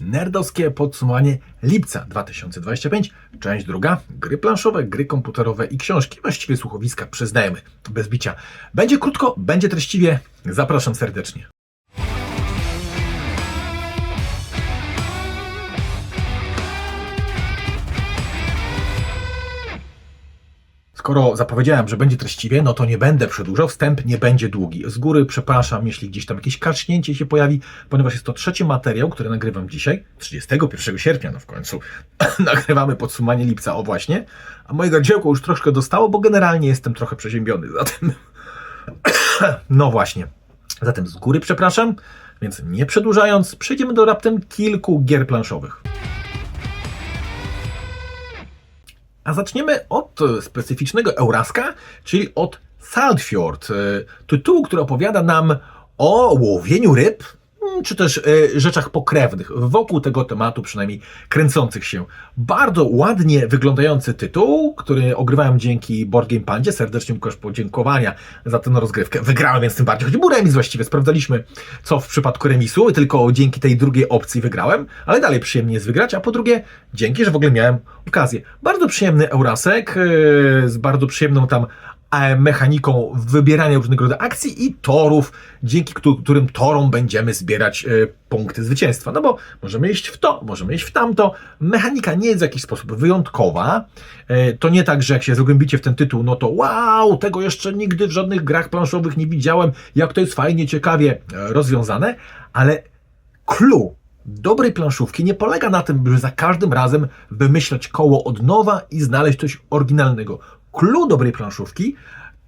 Nerdowskie podsumowanie lipca 2025, część druga, gry planszowe, gry komputerowe i książki, właściwie słuchowiska, przyznajemy, bez bicia. Będzie krótko, będzie treściwie, zapraszam serdecznie. Skoro zapowiedziałem, że będzie treściwie, no to nie będę przedłużał, wstęp nie będzie długi. Z góry przepraszam, jeśli gdzieś tam jakieś kacznięcie się pojawi, ponieważ jest to trzeci materiał, który nagrywam dzisiaj, 31 sierpnia, no w końcu nagrywamy podsumowanie lipca, o właśnie, a mojego dziełko już troszkę dostało, bo generalnie jestem trochę przeziębiony, zatem no właśnie. Zatem z góry przepraszam, więc nie przedłużając, przejdziemy do raptem kilku gier planszowych. A zaczniemy od specyficznego Euraska, czyli od Saltfjord, e, tytułu, który opowiada nam o łowieniu ryb, czy też e, rzeczach pokrewnych, wokół tego tematu przynajmniej kręcących się. Bardzo ładnie wyglądający tytuł, który ogrywałem dzięki Board Game Pandzie. Serdecznie Łukasz podziękowania za tę rozgrywkę. Wygrałem więc tym bardziej, choć był remis właściwie. Sprawdzaliśmy, co w przypadku remisu, tylko dzięki tej drugiej opcji wygrałem, ale dalej przyjemnie jest wygrać, a po drugie, dzięki, że w ogóle miałem okazję. Bardzo przyjemny Eurasek, yy, z bardzo przyjemną tam e, mechaniką wybierania różnego rodzaju akcji i torów, dzięki któ- którym torom będziemy zbierać e, punkty zwycięstwa. No bo możemy iść w to, możemy iść w tamto. Mechanika nie jest w jakiś sposób wyjątkowa. E, To nie tak, że jak się zagłębicie w ten tytuł, no to wow, tego jeszcze nigdy w żadnych grach planszowych nie widziałem, jak to jest fajnie, ciekawie e, rozwiązane, ale clue dobrej planszówki nie polega na tym, by za każdym razem wymyślać koło od nowa i znaleźć coś oryginalnego. Clue dobrej planszówki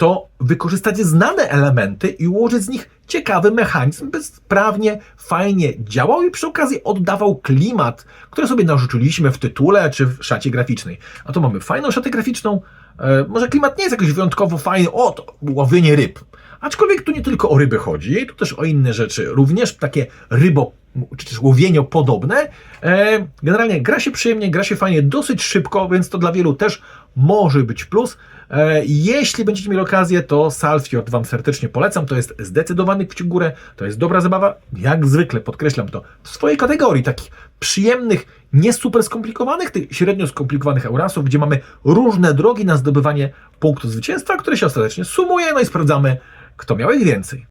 to wykorzystać znane elementy i ułożyć z nich ciekawy mechanizm, by sprawnie, fajnie działał i przy okazji oddawał klimat, który sobie narzuciliśmy w tytule czy w szacie graficznej. A tu mamy fajną szatę graficzną, e, może klimat nie jest jakoś wyjątkowo fajny, o to łowienie ryb. Aczkolwiek tu nie tylko o ryby chodzi, tu też o inne rzeczy, również takie rybo, czy też łowienio podobne. E, generalnie gra się przyjemnie, gra się fajnie, dosyć szybko, więc to dla wielu też może być plus. E, jeśli będziecie mieli okazję, to Salfjord Wam serdecznie polecam. To jest zdecydowany kciuk górę, to jest dobra zabawa. Jak zwykle podkreślam to w swojej kategorii, takich przyjemnych, nie super skomplikowanych, tych średnio skomplikowanych Eurasów, gdzie mamy różne drogi na zdobywanie punktu zwycięstwa, które się ostatecznie sumuje, no i sprawdzamy, kto miał ich więcej.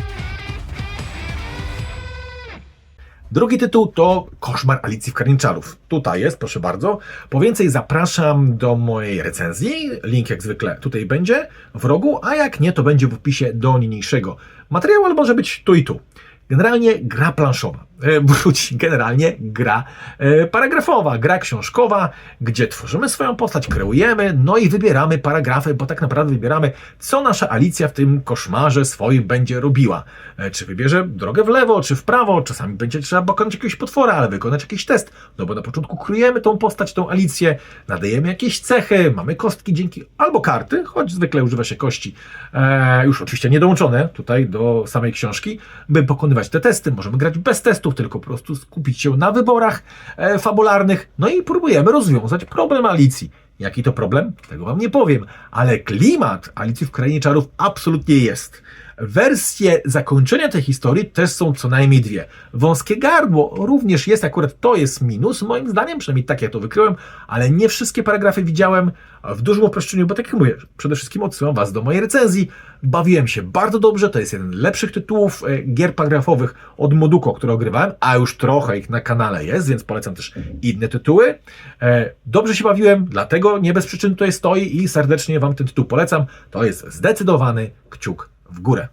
Drugi tytuł to Koszmar Alicji w Karniczarów. Tutaj jest, proszę bardzo. Po więcej zapraszam do mojej recenzji. Link jak zwykle tutaj będzie w rogu, a jak nie, to będzie w opisie do niniejszego materiału, ale może być tu i tu. Generalnie gra planszowa, e, wróć, generalnie gra e, paragrafowa, gra książkowa, gdzie tworzymy swoją postać, kreujemy, no i wybieramy paragrafy, bo tak naprawdę wybieramy, co nasza Alicja w tym koszmarze swoim będzie robiła. E, Czy wybierze drogę w lewo, czy w prawo, czasami będzie trzeba pokonać jakiegoś potwora, ale wykonać jakiś test, no bo na początku kreujemy tą postać, tą Alicję, nadajemy jakieś cechy, mamy kostki dzięki, albo karty, choć zwykle używa się kości, e, już oczywiście nie dołączone tutaj do samej książki, by pokonywać te testy. Możemy grać bez testów, tylko po prostu skupić się na wyborach e, fabularnych, no i próbujemy rozwiązać problem Alicji. Jaki to problem? Tego Wam nie powiem, ale klimat Alicji w Krainie Czarów absolutnie jest. Wersje zakończenia tej historii też są co najmniej dwie. Wąskie gardło również jest, akurat to jest minus, moim zdaniem, przynajmniej tak ja to wykryłem, ale nie wszystkie paragrafy widziałem w dużym uproszczeniu, bo tak jak mówię, przede wszystkim odsyłam Was do mojej recenzji. Bawiłem się bardzo dobrze, to jest jeden z lepszych tytułów e, gier paragrafowych od Moduko, które ogrywałem, a już trochę ich na kanale jest, więc polecam też inne tytuły. E, Dobrze się bawiłem, dlatego nie bez przyczyn tutaj stoi i serdecznie Wam ten tytuł polecam. To jest zdecydowany kciuk w górę.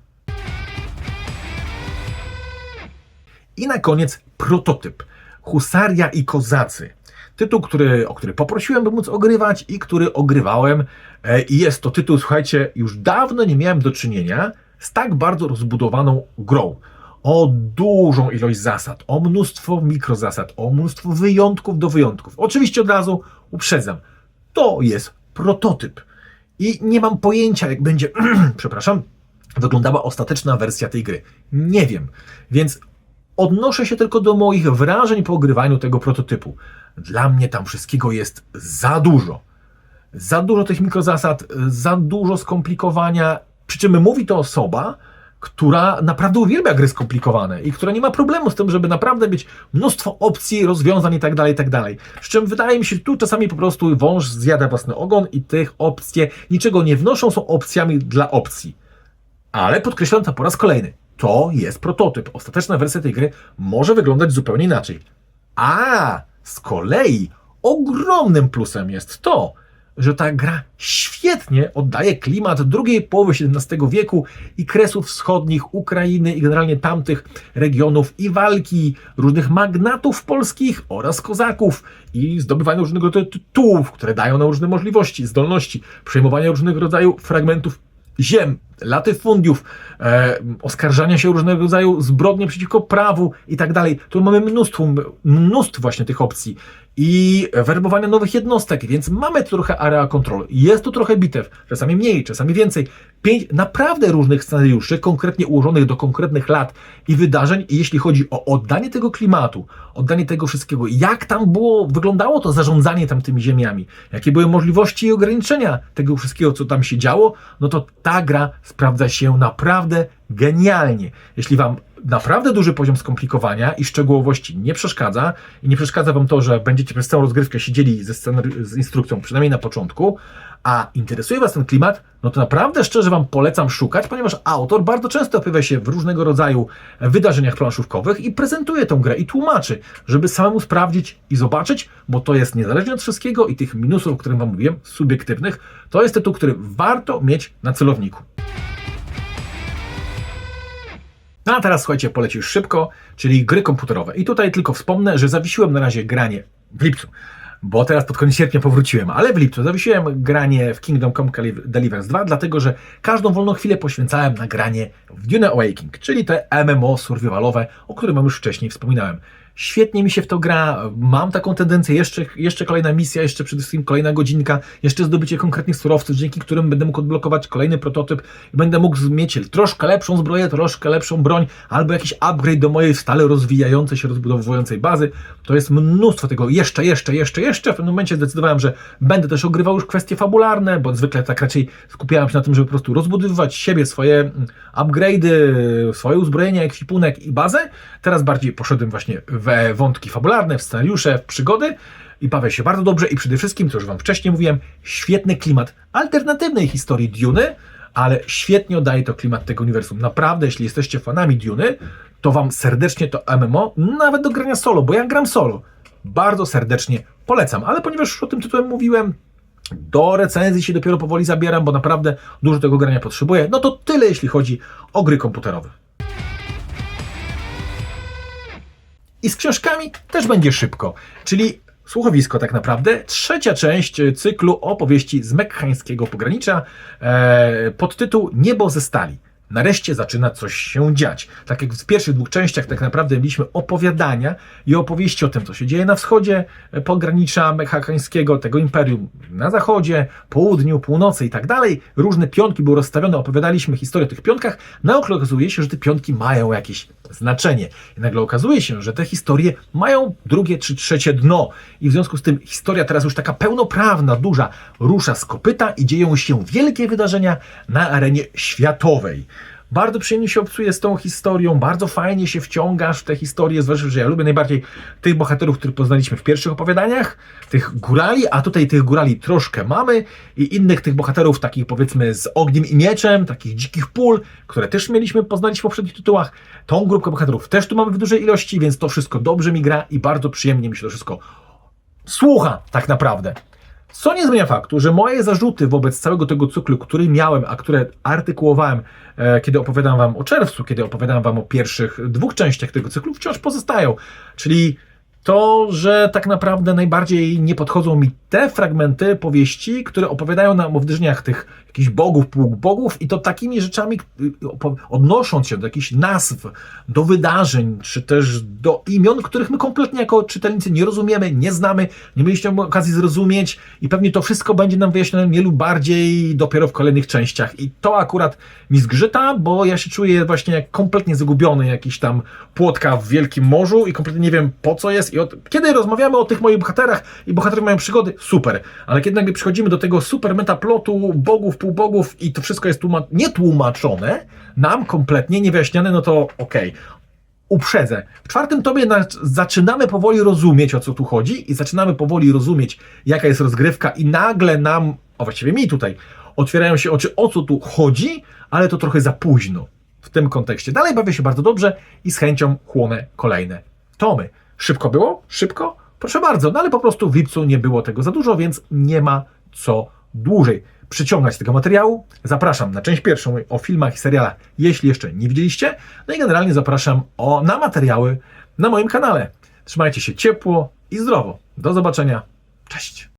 I na koniec prototyp. Husaria i Kozacy. Tytuł, który, o który poprosiłem, by móc ogrywać i który ogrywałem. E, I jest to tytuł, słuchajcie, już dawno nie miałem do czynienia z tak bardzo rozbudowaną grą. O dużą ilość zasad, o mnóstwo mikrozasad, o mnóstwo wyjątków do wyjątków. Oczywiście od razu uprzedzam, to jest prototyp. I nie mam pojęcia, jak będzie, przepraszam, wyglądała ostateczna wersja tej gry. Nie wiem. Więc odnoszę się tylko do moich wrażeń po ogrywaniu tego prototypu. Dla mnie tam wszystkiego jest za dużo. Za dużo tych mikrozasad, za dużo skomplikowania. Przy czym mówi to osoba, która naprawdę uwielbia gry skomplikowane i która nie ma problemu z tym, żeby naprawdę mieć mnóstwo opcji, rozwiązań i tak dalej, i tak dalej. Z czym wydaje mi się, że tu czasami po prostu wąż zjada własny ogon i tych opcje niczego nie wnoszą, są opcjami dla opcji. Ale podkreślam to po raz kolejny. To jest prototyp. Ostateczna wersja tej gry może wyglądać zupełnie inaczej. A z kolei ogromnym plusem jest to, że ta gra świetnie oddaje klimat drugiej połowy XVII wieku i kresów wschodnich Ukrainy i generalnie tamtych regionów i walki różnych magnatów polskich oraz kozaków i zdobywania różnego rodzaju tytułów, które dają nam różne możliwości, zdolności, przejmowania różnego rodzaju fragmentów ziem, latyfundiów, e, oskarżania się różnego rodzaju zbrodnie przeciwko prawu i tak dalej. Tu mamy mnóstwo, mnóstwo właśnie tych opcji i werbowania nowych jednostek, więc mamy trochę area control. Jest tu trochę bitew, czasami mniej, czasami więcej. Pięć naprawdę różnych scenariuszy, konkretnie ułożonych do konkretnych lat i wydarzeń, i jeśli chodzi o oddanie tego klimatu, oddanie tego wszystkiego, jak tam było, wyglądało to zarządzanie tam tymi ziemiami, jakie były możliwości i ograniczenia tego wszystkiego, co tam się działo, no to ta gra sprawdza się naprawdę genialnie. Jeśli Wam naprawdę duży poziom skomplikowania i szczegółowości nie przeszkadza i nie przeszkadza Wam to, że będziecie przez całą rozgrywkę siedzieli ze scenari- z instrukcją, przynajmniej na początku, a interesuje Was ten klimat, no to naprawdę szczerze Wam polecam szukać, ponieważ autor bardzo często pojawia się w różnego rodzaju wydarzeniach planszówkowych i prezentuje tę grę i tłumaczy, żeby samemu sprawdzić i zobaczyć, bo to jest niezależnie od wszystkiego i tych minusów, o których Wam mówiłem, subiektywnych, to jest tytuł, który warto mieć na celowniku. No a teraz słuchajcie, poleci szybko, czyli gry komputerowe. I tutaj tylko wspomnę, że zawiesiłem na razie granie w lipcu, bo teraz pod koniec sierpnia powróciłem, ale w lipcu zawiesiłem granie w Kingdom Come Deliverance 2, dlatego że każdą wolną chwilę poświęcałem na granie w Dune Awakening, czyli te MMO survivalowe, o którym już wcześniej wspominałem. Świetnie mi się w to gra, mam taką tendencję, jeszcze, jeszcze kolejna misja, jeszcze przede wszystkim kolejna godzinka, jeszcze zdobycie konkretnych surowców, dzięki którym będę mógł odblokować kolejny prototyp i będę mógł mieć troszkę lepszą zbroję, troszkę lepszą broń, albo jakiś upgrade do mojej stale rozwijającej się, rozbudowującej bazy. To jest mnóstwo tego, jeszcze, jeszcze, jeszcze, jeszcze. W pewnym momencie zdecydowałem, że będę też ogrywał już kwestie fabularne, bo zwykle tak raczej skupiałem się na tym, żeby po prostu rozbudowywać siebie, swoje mm, upgrade'y, swoje uzbrojenia, ekwipunek i bazę. Teraz bardziej poszedłem właśnie we wątki fabularne, w scenariusze, w przygody i bawię się bardzo dobrze i przede wszystkim, co już Wam wcześniej mówiłem, świetny klimat alternatywnej historii Duny, ale świetnie oddaje to klimat tego uniwersum. Naprawdę, jeśli jesteście fanami Duny, to Wam serdecznie to MMO, nawet do grania solo, bo ja gram solo, bardzo serdecznie polecam. Ale ponieważ już o tym tytułem mówiłem, do recenzji się dopiero powoli zabieram, bo naprawdę dużo tego grania potrzebuję. No to tyle, jeśli chodzi o gry komputerowe. I z książkami też będzie szybko, czyli słuchowisko tak naprawdę. Trzecia część cyklu opowieści z mekkańskiego pogranicza e, pod tytuł Niebo ze stali. Nareszcie zaczyna coś się dziać. Tak jak w pierwszych dwóch częściach tak naprawdę mieliśmy opowiadania i opowieści o tym, co się dzieje na wschodzie pogranicza mekkańskiego, tego imperium na zachodzie, południu, północy i tak dalej. Różne pionki były rozstawione, opowiadaliśmy historię o tych pionkach. Nagle okazuje się, że te pionki mają jakieś znaczenie. I nagle okazuje się, że te historie mają drugie czy trzecie dno. I w związku z tym historia teraz już taka pełnoprawna, duża, rusza z kopyta i dzieją się wielkie wydarzenia na arenie światowej. Bardzo przyjemnie się obcuje z tą historią, bardzo fajnie się wciągasz w tę historię, zwłaszcza, że ja lubię najbardziej tych bohaterów, których poznaliśmy w pierwszych opowiadaniach, tych górali, a tutaj tych górali troszkę mamy i innych tych bohaterów, takich powiedzmy z ogniem i mieczem, takich dzikich pól, które też mieliśmy poznać w poprzednich tytułach. Tą grupkę bohaterów też tu mamy w dużej ilości, więc to wszystko dobrze mi gra i bardzo przyjemnie mi się to wszystko słucha tak naprawdę. Co nie zmienia faktu, że moje zarzuty wobec całego tego cyklu, który miałem, a które artykułowałem, e, kiedy opowiadam Wam o czerwcu, kiedy opowiadam Wam o pierwszych dwóch częściach tego cyklu, wciąż pozostają. Czyli to, że tak naprawdę najbardziej nie podchodzą mi te fragmenty powieści, które opowiadają nam o wydarzeniach tych jakichś bogów, półbogów i to takimi rzeczami, y, odnosząc się do jakichś nazw, do wydarzeń, czy też do imion, których my kompletnie jako czytelnicy nie rozumiemy, nie znamy, nie mieliśmy okazji zrozumieć i pewnie to wszystko będzie nam wyjaśnione mniej lub bardziej dopiero w kolejnych częściach. I to akurat mi zgrzyta, bo ja się czuję właśnie jak kompletnie zagubiony, jakiś tam płotka w wielkim morzu i kompletnie nie wiem po co jest i od... kiedy rozmawiamy o tych moich bohaterach i bohaterowie mają przygody, super, ale kiedy nagle przychodzimy do tego super metaplotu bogów, półbogów i to wszystko jest tłuma- nietłumaczone, nam kompletnie niewyjaśniane, no to okej. Uprzedzę. W czwartym tomie na, zaczynamy powoli rozumieć, o co tu chodzi i zaczynamy powoli rozumieć, jaka jest rozgrywka i nagle nam, a właściwie mi tutaj, otwierają się oczy, o co tu chodzi, ale to trochę za późno w tym kontekście. Dalej bawię się bardzo dobrze i z chęcią chłonę kolejne tomy. Szybko było? Szybko? Proszę bardzo, no ale po prostu w lipcu nie było tego za dużo, więc nie ma co dłużej przyciągać tego materiału. Zapraszam na część pierwszą o filmach i serialach, jeśli jeszcze nie widzieliście. No i generalnie zapraszam o, na materiały na moim kanale. Trzymajcie się ciepło i zdrowo. Do zobaczenia. Cześć!